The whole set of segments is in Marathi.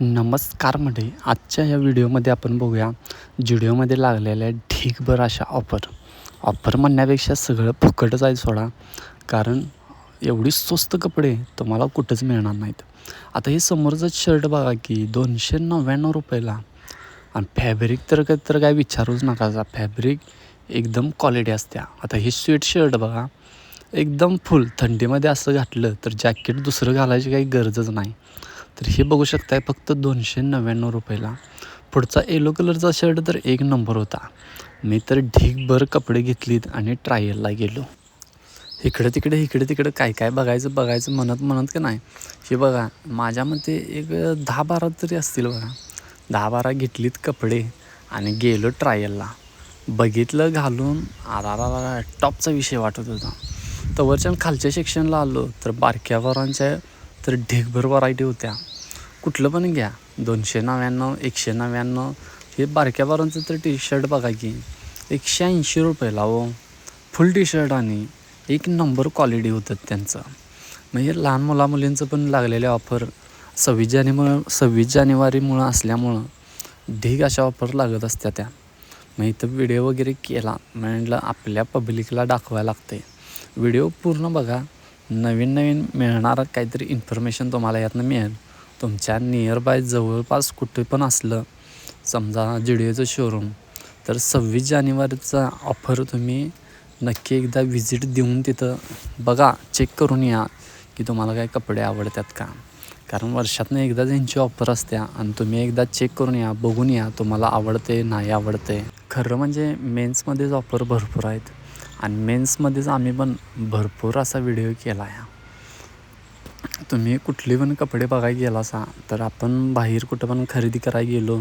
नमस्कार मंडळी आजच्या या व्हिडिओमध्ये आपण बघूया जुडिओमध्ये लागलेल्या ढीगभर अशा ऑफर. ऑफर म्हणण्यापेक्षा सगळं फुकटच आहे सोडा. कारण एवढी स्वस्त कपडे तुम्हाला कुठंच मिळणार नाहीत. आता हे समोरचं शर्ट बघा की दोनशे नव्याण्णव रुपयाला. आणि फॅब्रिक तर काय तर काय विचारूच नका फॅब्रिक एकदम क्वालिटी असत्या. आता हे स्वेट शर्ट बघा. एकदम फुल थंडीमध्ये असं घातलं तर जॅकेट दुसरं घालायची काही गरजच नाही. तर हे बघू शकताय फक्त दोनशे नव्याण्णव रुपयाला. पुढचा येलो कलरचा शर्ट तर एक नंबर होता. मी तर ढीकभर कपडे घेतलीत आणि ट्रायलला गेलो. इकडं तिकडे इकडे तिकडे काय काय बघायचं बघायचं म्हणत म्हणत का नाही? हे बघा माझ्या मते एक दहा बारा तरी असतील बघा. दहा बारा घेतलीत कपडे आणि गेलो ट्रायलला बघितलं घालून आरा टॉपचा विषय वाटत होता. तवरच्या खालच्या सेक्शनला आलो तर बारक्या वरांच्या तर ढेकभर व्हरायटी होत्या. कुठलं पण घ्या. दोनशे नव्याण्णव एकशे नव्याण्णव. हे बारक्या बारांचं तर टी शर्ट बघा की. एकशे ऐंशी रुपयाला हो फुल टी शर्ट आणि एक नंबर क्वालिटी होतं त्यांचं. म्हणजे लहान मुलामुलींचं पण लागलेले ऑफर सव्वीस जानेमुळं सव्वीस जानेवारीमुळं असल्यामुळं ढीग अशा ऑफर लागत असत्या त्या. मग इथं व्हिडिओ वगैरे केला. म्हटलं आपल्या पब्लिकला दाखवायला लागते व्हिडिओ पूर्ण बघा. नवीन नवीन मिळणार काहीतरी इन्फॉर्मेशन तुम्हाला यातनं मिळेल. तुमच्या नियरबाय जवळपास कुठे पण असलं समजा जिडिओचं शोरूम तर सव्वीस जानेवारीचा ऑफर तुम्ही नक्की एकदा व्हिजिट देऊन तिथं बघा चेक करून या की तुम्हाला काय कपडे आवडतात का. कारण वर्षातनं एकदा त्यांची ऑफर असत्या आणि तुम्ही एकदा चेक करून या बघून या तुम्हाला आवडते नाही आवडते. खरं म्हणजे मेन्समध्येच ऑफर भरपूर आहेत. आणि मेन्समध्येच आम्ही पण भरपूर असा व्हिडिओ केला आहे. तुम्ही कुठले पण कपडे बघायला गेला असा तर आपण बाहेर कुठं पण खरेदी करायला गेलो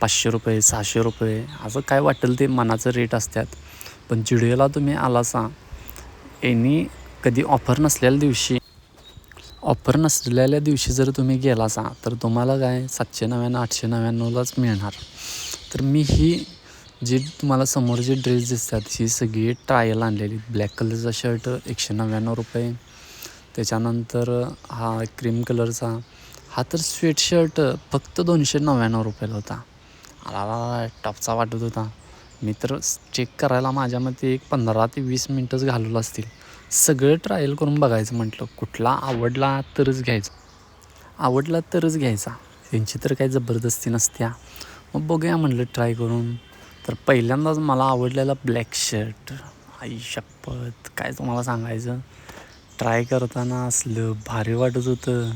पाचशे रुपये सहाशे रुपये असं काय वाटेल ते मनाचं रेट असतात. पण चिडियोला तुम्ही आलासा एनी कधी ऑफर नसलेल्या दिवशी ऑफर नसलेल्या दिवशी जर तुम्ही गेलासा तर तुम्हाला काय सातशे नव्याण्णव आठशे नव्याण्णवलाच मिळणार. तर मी ही जी तुम्हाला समोर जे ड्रेस दिसतात ही सगळी ट्रायल आणलेली ब्लॅक कलरचा शर्ट एकशे नव्याण्णव रुपये त्याच्यानंतर हा क्रीम कलरचा हा तर स्वेटशर्ट फक्त दोनशे नव्याण्णव रुपयाला होता. आला टॉपचा वाटत होता. मी तर चेक करायला माझ्या मते एक पंधरा ते वीस मिनटंच घालवलं असतील. सगळं ट्रायल करून बघायचं म्हटलं कुठला आवडला तरच घ्यायचा. आवडला तरच घ्यायचा. त्यांची तर काही जबरदस्ती नसत्या. मग बघूया म्हटलं ट्राय करून. तर पहिल्यांदाच मला आवडलेला ब्लॅक शर्ट आई शपथ काय तुम्हाला सांगायचं? ट्राय करताना असलं भारी वाटत होतं.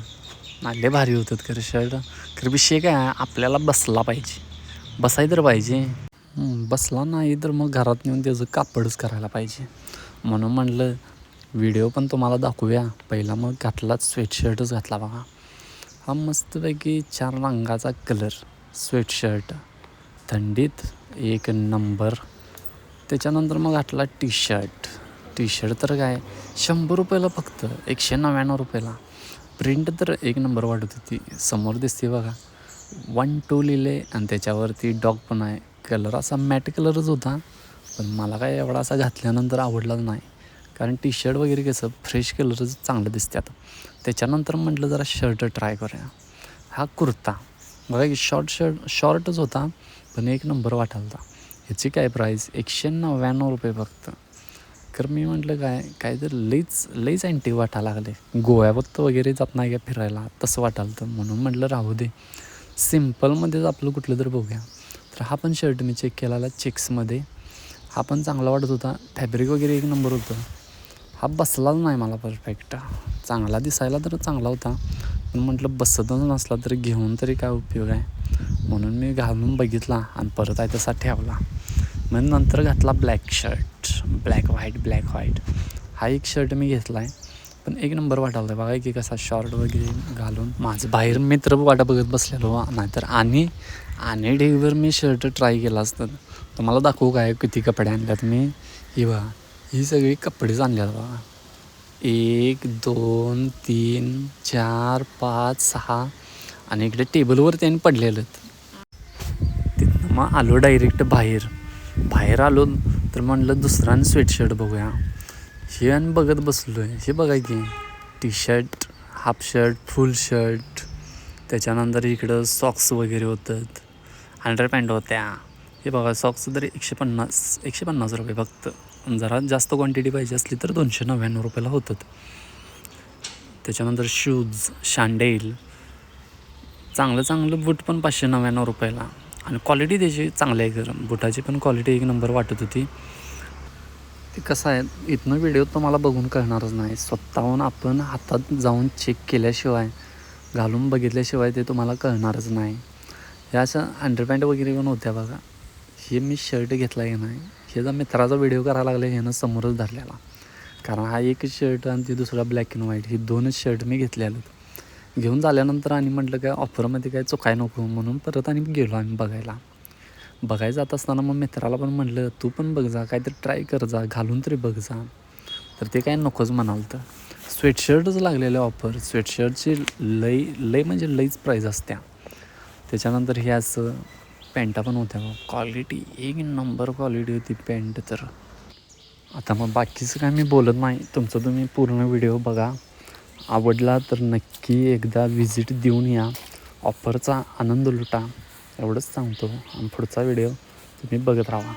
नाले भारी होतं खरं शर्ट खरं विषय काय आपल्याला बसला पाहिजे. बसाय तर पाहिजे. बसला नाही तर मग घरात नेऊन त्याचं कापडच करायला पाहिजे. म्हणून म्हणलं व्हिडिओ पण तुम्हाला दाखवूया. पहिला मग घातलाच स्वेटशर्टच घातला बघा. हा मस्तपैकी चार रंगाचा कलर स्वेटशर्ट थंडीत एक नंबर त्याच्यानंतर मग घातला टी शर्ट टी शर्ट तर काय शंभर रुपयाला फक्त एकशे नव्याण्णव रुपयाला. प्रिंट तर एक नंबर वाटत होती समोर दिसते बघा. वन टू लिहिले आणि त्याच्यावरती डॉग पण आहे. कलर असा मॅट कलरच होता पण मला काय एवढा असा घातल्यानंतर आवडलाच नाही. कारण टी शर्ट वगैरे कसं फ्रेश कलरच चांगलं दिसतात त्याच्यानंतर म्हटलं जरा शर्ट ट्राय करूया. हा कुर्ता. बघा की शॉर्ट शर्ट शॉर्टच होता पण एक नंबर वाटायला ह्याची काय प्राईस एकशे नव्याण्णव रुपये फक्त. तर मी म्हटलं काय काय तर लईच लईच अँटी वाटायला लागले. गोव्याबत्त वगैरे जात नाही का फिरायला? तसं वाटालं तर म्हणून म्हटलं राहू दे. सिम्पलमध्येच आपलं कुठलं तर बघूया. तर हा पण शर्ट मी चेक केलेला चेक्समध्ये हा पण चांगला वाटत होता. फॅब्रिक वगैरे एक नंबर होतं. हा बसलाच नाही मला परफेक्ट चांगला दिसायला तर चांगला होता. पण म्हटलं बसतच नसला तरी घेऊन तरी काय उपयोग आहे? म्हणून मी घालून बघितला आणि परत आहे तसा ठेवला. मग नंतर घातला black shirt black white black white हा एक शर्ट मी घेतला आहे पण एक नंबर वाटायला बघा की कसा शॉर्ट वगैरे घालून. माझं बाहेर मित्र वाटा बघत बसलेलो नाहीतर आणि आणि ढेगभर मी शर्ट ट्राय केला असतं. तुम्हाला दाखवू काय किती कपडे आणल्यात मी? ही बघा ही सगळी कपडेच आणल्यात बघा. एक दोन तीन चार पाच सहा. आणि इकडे टेबलवर त्यांनी पडलेलं तिथनं मग आलो डायरेक्ट बाहेर. बाहेर आलो तर म्हणलं दुसरा आणि स्वेटशर्ट बघूया. हे आणि बघत बसलो आहे हे बघा की T shirt half shirt full shirt त्याच्यानंतर इकडं सॉक्स वगैरे होतात. अंडरपॅन्ट होत्या. हे बघा सॉक्स तरी एकशे पन्नास एकशे पन्नास रुपये फक्त. जरा जास्त क्वांटिटी पाहिजे असली तर दोनशे नव्याण्णव रुपयाला होतात. त्याच्यानंतर शूज शांडेल चांगलं चांगलं बूट पण पाचशे नव्याण्णव रुपयाला. आणि क्वालिटी त्याची चांगली आहे गरम बुटाची पण क्वालिटी एक नंबर वाटत होती. ते कसं आहे इथनं व्हिडिओ तुम्हाला बघून कळणारच नाही. स्वतःहून आपण हातात जाऊन चेक केल्याशिवाय घालून बघितल्याशिवाय ते तुम्हाला कळणारच नाही. ह्या अशा अंडरपॅन्ट वगैरे पण होत्या बघा. हे मी शर्ट घेतला आहे नाही जर मित्राचा व्हिडिओ करायला लागला ह्यानं समोरच धरलेला. कारण हा एकच शर्ट आणि ते दुसरा ब्लॅक अँड व्हाईट ही दोनच शर्ट मी घेतलेलं घेऊन झाल्यानंतर आणि म्हटलं काय ऑफरमध्ये काय चुकाय नको म्हणून परत आणि गेलो आम्ही बघायला. बघायला जात असताना मग मित्राला पण म्हटलं तू पण बघ जा काहीतरी ट्राय कर जा घालून तरी बघ जा. तर ते काय नकोच म्हणाल तर स्वेटशर्टच लागलेले ऑफर स्वेटशर्टची लई लई म्हणजे लईच प्राईज असत्या. त्याच्यानंतर हे असं पॅन्टा पण होत्या. क्वालिटी एक नंबर क्वालिटी होती पॅन्ट तर. आता मग बाकीचं काय मी बोलत नाही. तुमचं तुम्ही पूर्ण व्हिडिओ बघा. आवडला तर नक्की एकदा व्हिजिट देऊन या. ऑफरचा आनंद लुटा. एवढंच सांगतो. आणि पुढचा व्हिडिओ तुम्ही बघत राहा.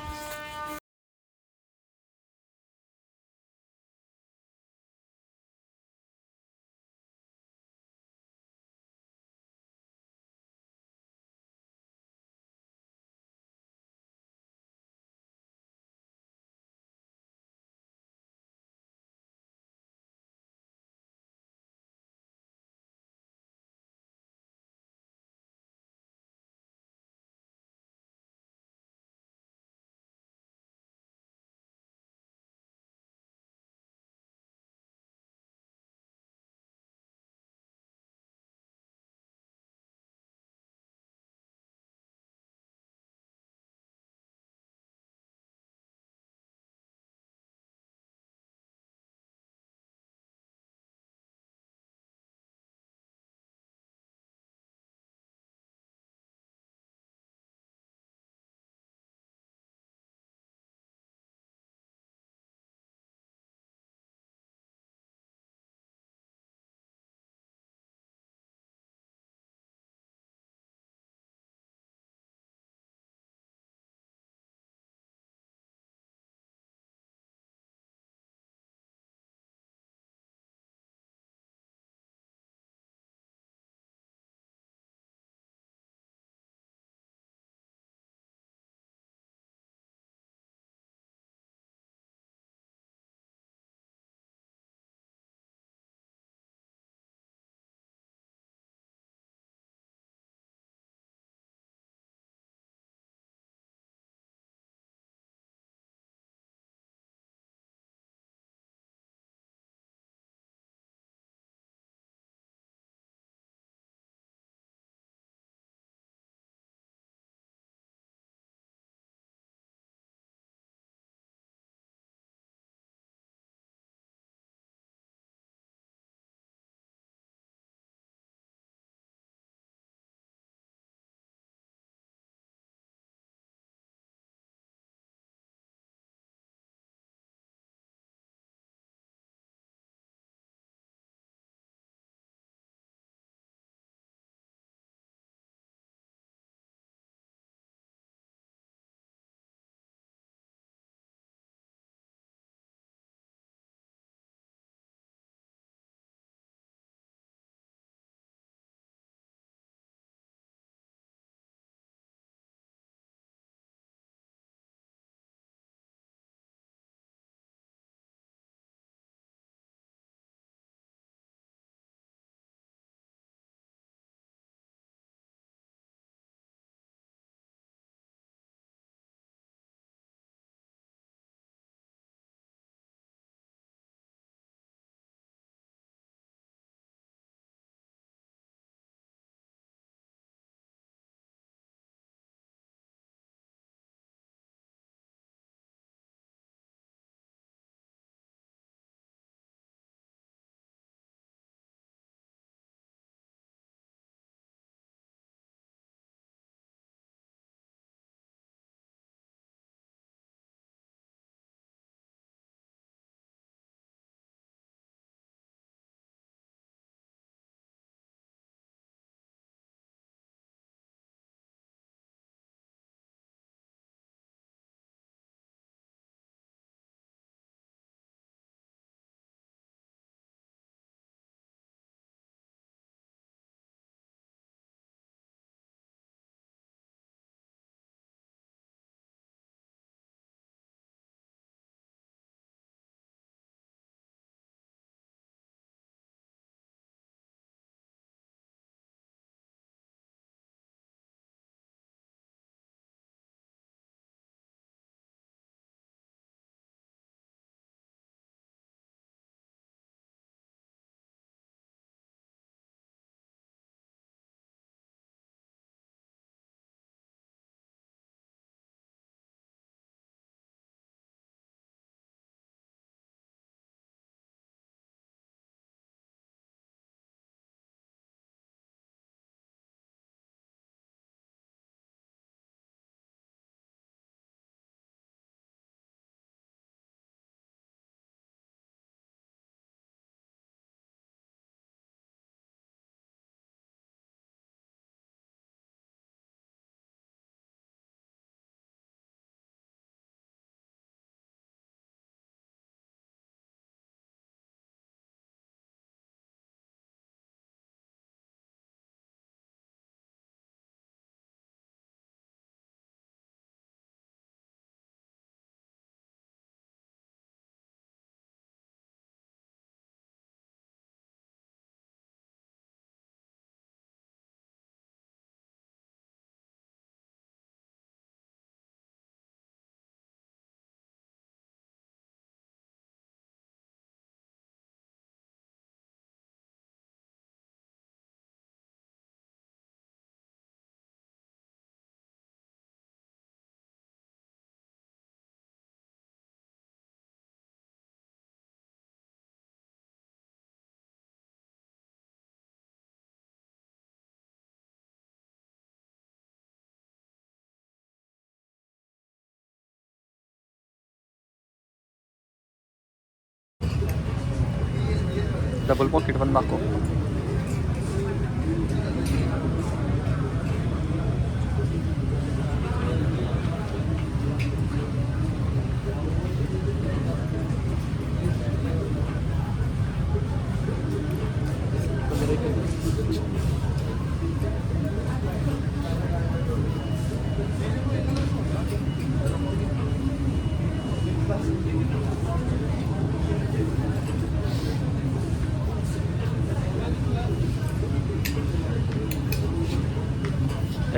डबल पॉकेट पण दाखव.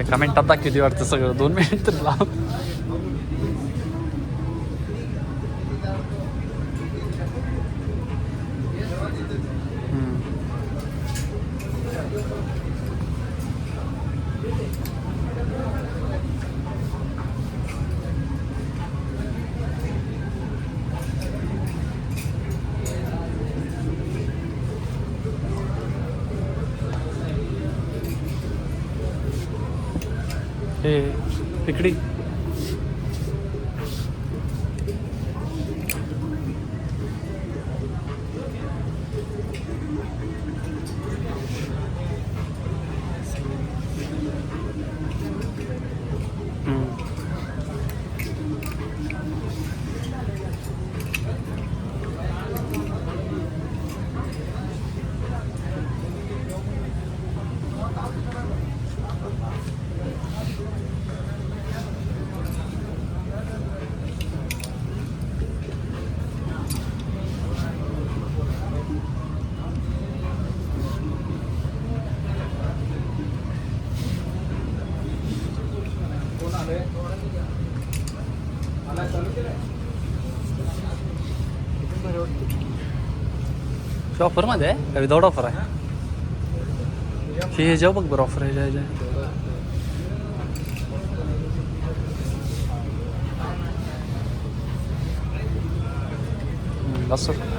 एका मिनिटात दाखवते वाटतं सगळं दोन मिनिट तर लाव हे इकडे ऑफरमध्ये आहे? का विदाऊट ऑफर आहे? हे ह्याच्यावर बघ बरं ऑफर आहे ह्याच्या ह्याच्या असं. बस